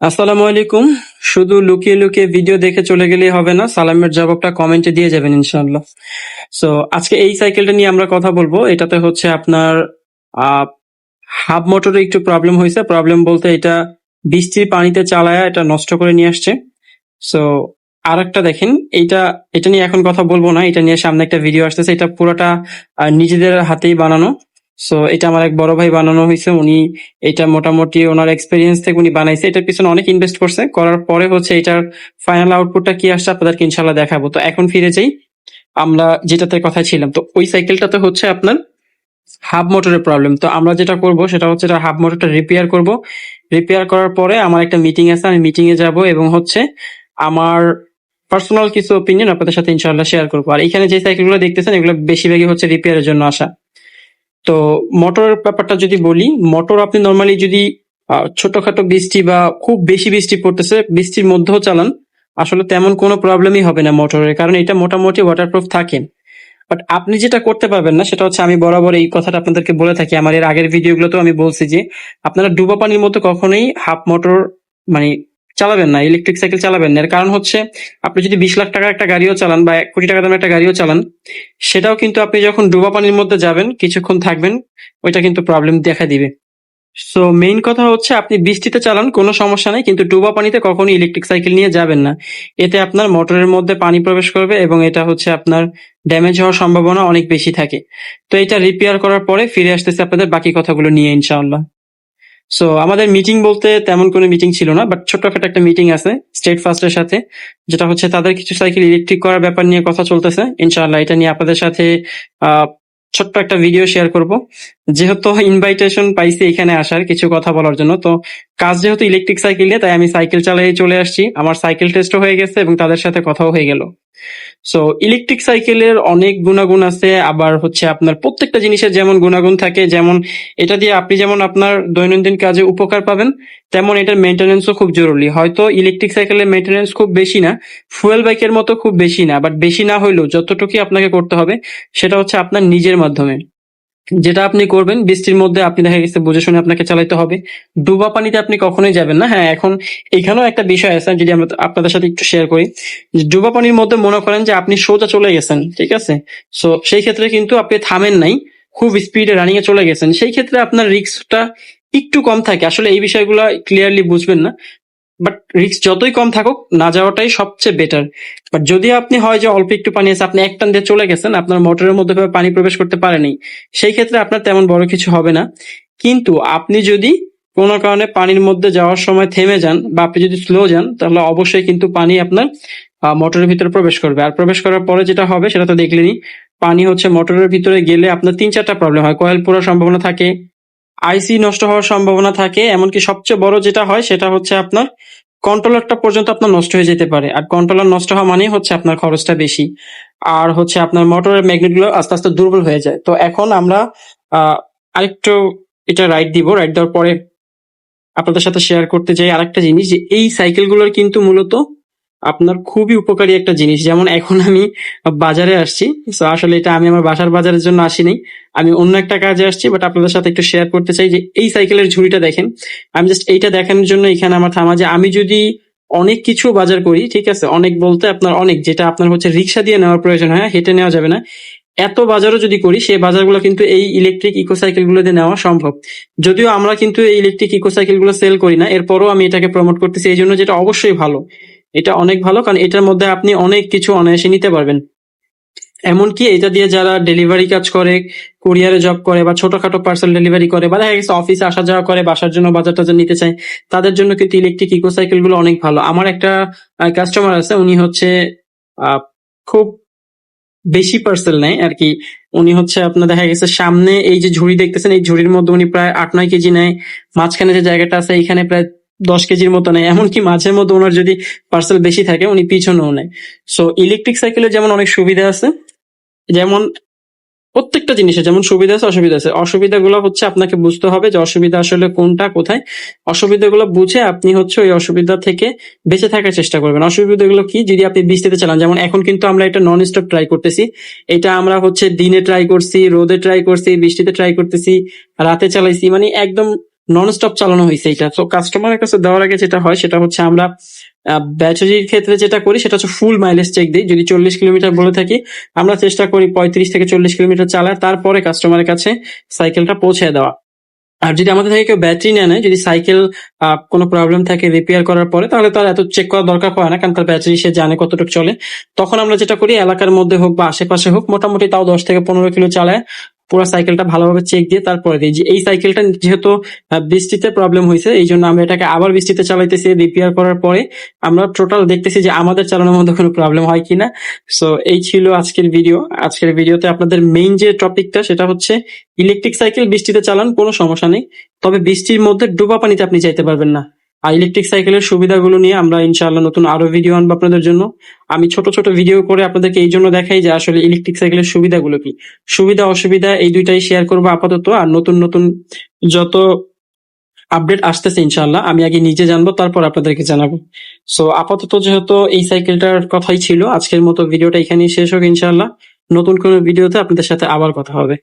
আসসালামু আলাইকুম। শুধু লুকিয়ে লুকিয়ে ভিডিও দেখে চলে গেলেই হবে না, সালামের জবাবটা কমেন্টে দিয়ে যাবেন ইনশাল্লাহ সো আজকে এই সাইকেলটা নিয়ে আমরা কথা বলব। এটাতে হচ্ছে আপনার হাফ মোটরে একটু প্রবলেম হয়েছে। প্রবলেম বলতে এটা বৃষ্টির পানিতে চালায়া এটা নষ্ট করে নিয়ে আসছে। সো আর একটা দেখেন, এইটা, এটা নিয়ে এখন কথা বলব না। এটা নিয়ে সামনে একটা ভিডিও আসতেছে। এটা পুরোটা নিজেদের হাতেই বানানো। সো এটা আমার এক বড় ভাই বানানো হয়েছে। উনি এটা মোটামুটি ওনার এক্সপিরিয়েন্স থেকে উনি বানাইছে। এটার পিছনে অনেক ইনভেস্ট করছে। করার পরে হচ্ছে এটার ফাইনাল আউটপুটটা কি আসছে আপনাদেরকে ইনশাল্লাহ দেখাবো। তো এখন ফিরে যাই। আমরা যেটাতে কথা ছিলাম, তো ওই সাইকেলটাতে হচ্ছে আপনার হাব মোটরের প্রবলেম তো আমরা যেটা করব, সেটা হচ্ছে এটা হাব মোটরটা রিপেয়ার করব। রিপেয়ার করার পরে আমার একটা মিটিং আছে। আমি মিটিং এ যাব এবং হচ্ছে আমার পার্সোনাল কিছু ওপিনিয়ন আপনাদের সাথে ইনশাআল্লাহ শেয়ার করব। আর এখানে যে সাইকেলগুলো দেখতেছেন, এগুলো বেশিরভাগই হচ্ছে রিপেয়ারের জন্য আসা। তো মোটরের ব্যাপারটা যদি বলি, মোটর আপনি নর্মালি যদি ছোটখাটো বৃষ্টি বা খুব বেশি বৃষ্টি পড়তেছে, বৃষ্টির মধ্যেও চালান, আসলে তেমন কোনো প্রবলেমই হবে না মোটরের, কারণ এটা মোটামুটি ওয়াটারপ্রুফ থাকে। বাট আপনি যেটা করতে পারবেন না, সেটা হচ্ছে আমি বরাবর এই কথাটা আপনাদেরকে বলে থাকি। আমার এর আগের ভিডিওগুলোতেও আমি বলছি যে, আপনারা ডুবা পানির মতো কখনোই হাফ মোটর মানে চালাবেন না ইলেকট্রিক সাইকেল চালাবেন না। এর কারণ হচ্ছে, আপনি যদি বিশ লাখ টাকার একটা গাড়িও চালান বা এক কোটি টাকা দামের একটা গাড়িও চালান, সেটাও কিন্তু আপনি যখন ডুবা পানির মধ্যে যাবেন, কিছুক্ষণ থাকবেন, ওইটা কিন্তু প্রবলেম দেখা দিবে। সো মেইন কথা হচ্ছে, আপনি বৃষ্টিতে চালান, কোনো সমস্যা নেই, কিন্তু ডুবা পানিতে কখনো ইলেকট্রিক সাইকেল নিয়ে যাবেন না। এতে আপনার মোটরের মধ্যে পানি প্রবেশ করবে এবং এটা হচ্ছে আপনার ড্যামেজ হওয়ার সম্ভাবনা অনেক বেশি থাকে। তো এটা রিপেয়ার করার পরে ফিরে আসতেছে আপনাদের বাকি কথাগুলো নিয়ে, ইনশাআল্লাহ। সো আমাদের মিটিং বলতে তেমন কোনো মিটিং ছিল না বাট ছোটখাটো একটা মিটিং আছে স্টেট ফার্স্টের সাথে, যেটা হচ্ছে তাদের কিছু সাইকেল ইলেকট্রিক করার ব্যাপার নিয়ে কথা চলতেছে। ইনশাআল্লাহ এটা নিয়ে আপনাদের সাথে ছোট্ট একটা ভিডিও শেয়ার করব। যেহেতু ইনভাইটেশন পাইছি এখানে আসার কিছু কথা বলার জন্য, তো কাজ যেহেতু ইলেকট্রিক সাইকেল নিয়ে, তাই আমি সাইকেল চালিয়ে চলে আসছি। আমার সাইকেল টেস্টও হয়ে গেছে এবং তাদের সাথে কথাও হয়ে গেল। সো ইলেকট্রিক সাইকেলের অনেক গুণাগুণ আছে, আবার হচ্ছে আপনার প্রত্যেকটা জিনিসের যেমন গুণাগুণ থাকে, যেমন এটা দিয়ে আপনি যেমন আপনার দৈনন্দিন কাজে উপকার পাবেন, তেমন এটার মেনটেন্যান্সও খুব জরুরি। হয়তো ইলেকট্রিক সাইকেলের মেনটেনেন্স খুব বেশি না ফুয়েল বাইকের মতো খুব বেশি না বাট বেশি না হইলেও যতটুকুই আপনাকে করতে হবে, সেটা হচ্ছে আপনার নিজের মাধ্যমে। যেটা আপনি করবেন, বৃষ্টির মধ্যে আপনি দেখা গেছে বুঝে শুনে আপনাকে চালাইতে হবে। ডুবা পানিতে আপনি কখনোই যাবেন না। হ্যাঁ এখন এখানেও একটা বিষয় আছে যদি আমরা আপনাদের সাথে একটু শেয়ার করি। ডুবা পানির মধ্যে মনে করেন যে আপনি সোজা চলে গেছেন, ঠিক আছে? সো সেই ক্ষেত্রে কিন্তু আপনি থামেন নাই, খুব স্পিডে রানিং এ চলে গেছেন। সেই ক্ষেত্রে আপনার রিস্কটা একটু কম থাকে। আসলে এই বিষয়গুলো ক্লিয়ারলি বুঝবেন না। বাট রিস্ক যতই কম থাকুক, না যাওয়াটাই সবচেয়ে বেটার বাট যদি আপনি হয় যে অল্প একটু পানি আছে, আপনি এক টান দিয়ে চলে গেছেন, আপনার মোটরের মধ্যে পানি প্রবেশ করতে পারেনি, সেই ক্ষেত্রে আপনার তেমন বড় কিছু হবে না। কিন্তু আপনি যদি কোনো কারণে পানির মধ্যে যাওয়ার সময় থেমে যান বা আপনি যদি স্লো যান, তাহলে অবশ্যই কিন্তু পানি আপনার মোটরের ভিতরে প্রবেশ করবে। আর প্রবেশ করার পরে যেটা হবে, সেটা তো দেখলেনি পানি হচ্ছে মোটরের ভিতরে গেলে আপনার তিন চারটা প্রবলেম হয়। কয়েল পোড়ার সম্ভাবনা থাকে আইসি নষ্ট হওয়ার সম্ভাবনা থাকে, এমনকি সবচেয়ে বড় যেটা হয় সেটা হচ্ছে আপনার কন্ট্রোলারটা পর্যন্ত আপনার নষ্ট হয়ে যেতে পারে। আর কন্ট্রোলার নষ্ট হওয়া মানেই হচ্ছে আপনার খরচটা বেশি। আর হচ্ছে আপনার মোটরের ম্যাগনেটগুলো আস্তে আস্তে দুর্বল হয়ে যায়। তো এখন আমরা আরেকটু এটা রাইট দিব। রাইট দেওয়ার পরে আপনাদের সাথে শেয়ার করতে চাই আরেকটা জিনিস যে এই সাইকেলগুলোর কিন্তু মূলত আপনার খুবই উপকারী একটা জিনিস। যেমন এখন আমি বাজারে আসছি তো আসলে এটা আমি আমার বাসার বাজারের জন্য আসিনি। আমি অন্য একটা কাজে আসছি বাট আপনাদের সাথে একটু শেয়ার করতে চাই যে এই সাইকেলের ঝুড়িটা দেখেন। আমি জাস্ট এইটা দেখানোর জন্য এখানে আমার থামা যে আমি যদি অনেক কিছু বাজার করি, ঠিক আছে, অনেক বলতে আপনার অনেক, যেটা আপনার হচ্ছে রিক্সা দিয়ে নেওয়ার প্রয়োজন হয় হেঁটে নেওয়া যাবে না। এত বাজারও যদি করি, সেই বাজারগুলো কিন্তু এই ইলেকট্রিক ইকোসাইকেলগুলো দিয়ে নেওয়া সম্ভব। যদিও আমরা কিন্তু এই ইলেকট্রিক ইকোসাইকেলগুলো সেল করি না, এরপরও আমি এটাকে প্রমোট করতেছি, এই জন্য যেটা অবশ্যই ভালো। এটা অনেক ভালো, কারণ এটার মধ্যে আপনি অনেক কিছু অনায়াসে নিতে পারবেন। এমনকি এটা দিয়ে যারা ডেলিভারি কাজ করে কুরিয়ারে জব করে বা ছোটখাটো পার্সেল ডেলিভারি করে বা দেখা গেছে অফিসে আসা যাওয়া করে, বাসার জন্য বাজার টাজার নিতে চায়, তাদের জন্য কিন্তু ইলেকট্রিক ইকোসাইকেলগুলো অনেক ভালো। আমার একটা কাস্টমার আছে, উনি হচ্ছে খুব বেশি পার্সেল নেয় আর কি উনি হচ্ছে আপনার দেখা গেছে সামনে এই যে ঝুড়ি দেখতেছেন, এই ঝুড়ির মধ্যে উনি প্রায় আট নয় কেজি নেয়। মাঝখানে যে জায়গাটা আছে এখানে প্রায় দশ কেজির মতো নেয়। এমনকি মাঝের মধ্যে ওনার যদি পার্সেল বেশি থাকে, উনি পিছনেও নেয়। সো ইলেকট্রিক সাইকেলের যেমন অনেক সুবিধা আছে, যেমন প্রত্যেকটা জিনিসের যেমন সুবিধা আছে, অসুবিধা আছে। অসুবিধাগুলো হচ্ছে আপনাকে বুঝতে হবে যে অসুবিধা আসলে কোনটা, কোথায়। অসুবিধাগুলো বুঝে আপনি হচ্ছে ওই অসুবিধা থেকে বেঁচে থাকার চেষ্টা করবেন। অসুবিধাগুলো কি? যদি আপনি বৃষ্টিতে চালান, যেমন এখন কিন্তু আমরা এটা নন স্টপ ট্রাই করতেছি। এটা আমরা হচ্ছে দিনে ট্রাই করছি, রোদে ট্রাই করছি, বৃষ্টিতে ট্রাই করতেছি, রাতে চালাইছি। মানে একদম নন স্টপ চালানো হয়েছে এটা। তো কাস্টমারের কাছে দেওয়ার আগে যেটা হয়, সেটা হচ্ছে আমরা ব্যাটারির ক্ষেত্রে যেটা করি, সেটা হচ্ছে ফুল মাইলেজ চেক দিই। যদি চল্লিশ কিলোমিটার বলে থাকি, আমরা চেষ্টা করি পঁয়ত্রিশ থেকে চল্লিশ কিলোমিটার চালায় তারপরে কাস্টমারের কাছে সাইকেলটা পৌঁছে দেওয়া। আর যদি আমাদের থেকে কেউ ব্যাটারি নেয় নেয় যদি সাইকেল কোনো প্রবলেম থাকে রিপেয়ার করার পরে, তাহলে তার এত চেক করার দরকার পড়ে না, কারণ তার ব্যাটারি সে জানে কতটুকু চলে। তখন আমরা যেটা করি, এলাকার মধ্যে হোক বা আশেপাশে হোক, মোটামুটি তাও দশ থেকে পনেরো কিলো চালায়। পুরো সাইকেলটা ভালোভাবে চেক দিয়ে তারপরে দিই যে এই সাইকেলটা যেহেতু বৃষ্টিতে প্রবলেম হয়েছে, এই জন্য আমরা এটাকে আবার বৃষ্টিতে চালাইতেছি রিপেয়ার করার পরে আমরা টোটাল দেখতেছি যে আমাদের চালানোর মধ্যে কোনো প্রবলেম হয় কিনা। সো এই ছিল আজকের ভিডিও আজকের ভিডিওতে আপনাদের মেইন যে টপিকটা সেটা হচ্ছে ইলেকট্রিক সাইকেল বৃষ্টিতে চালান, কোনো সমস্যা নেই। তবে বৃষ্টির মধ্যে ডোবা পানিতে আপনি যাইতে পারবেন না। আর ইলেকট্রিক সাইকেলের সুবিধাগুলো নিয়ে আমরা ইনশাআল্লাহ নতুন আরও ভিডিও আনব আপনাদের জন্য। আমি ছোট ছোট ভিডিও করে আপনাদেরকে এই জন্য দেখাই যে আসলে ইলেকট্রিক সাইকেলের সুবিধাগুলো কি। সুবিধা, অসুবিধা এই দুইটাই শেয়ার করব আপাতত। আর নতুন নতুন যত আপডেট আসতেছে ইনশাআল্লাহ, আমি আগে নিজে জানব, তারপর আপনাদেরকে জানাব। সো আপাতত যেহেতু এই সাইকেলটার কথাই ছিল, আজকের মতো ভিডিওটা এখানেই শেষ হোক ইনশাআল্লাহ। নতুন কোনো ভিডিওতে আপনাদের সাথে আবার কথা হবে।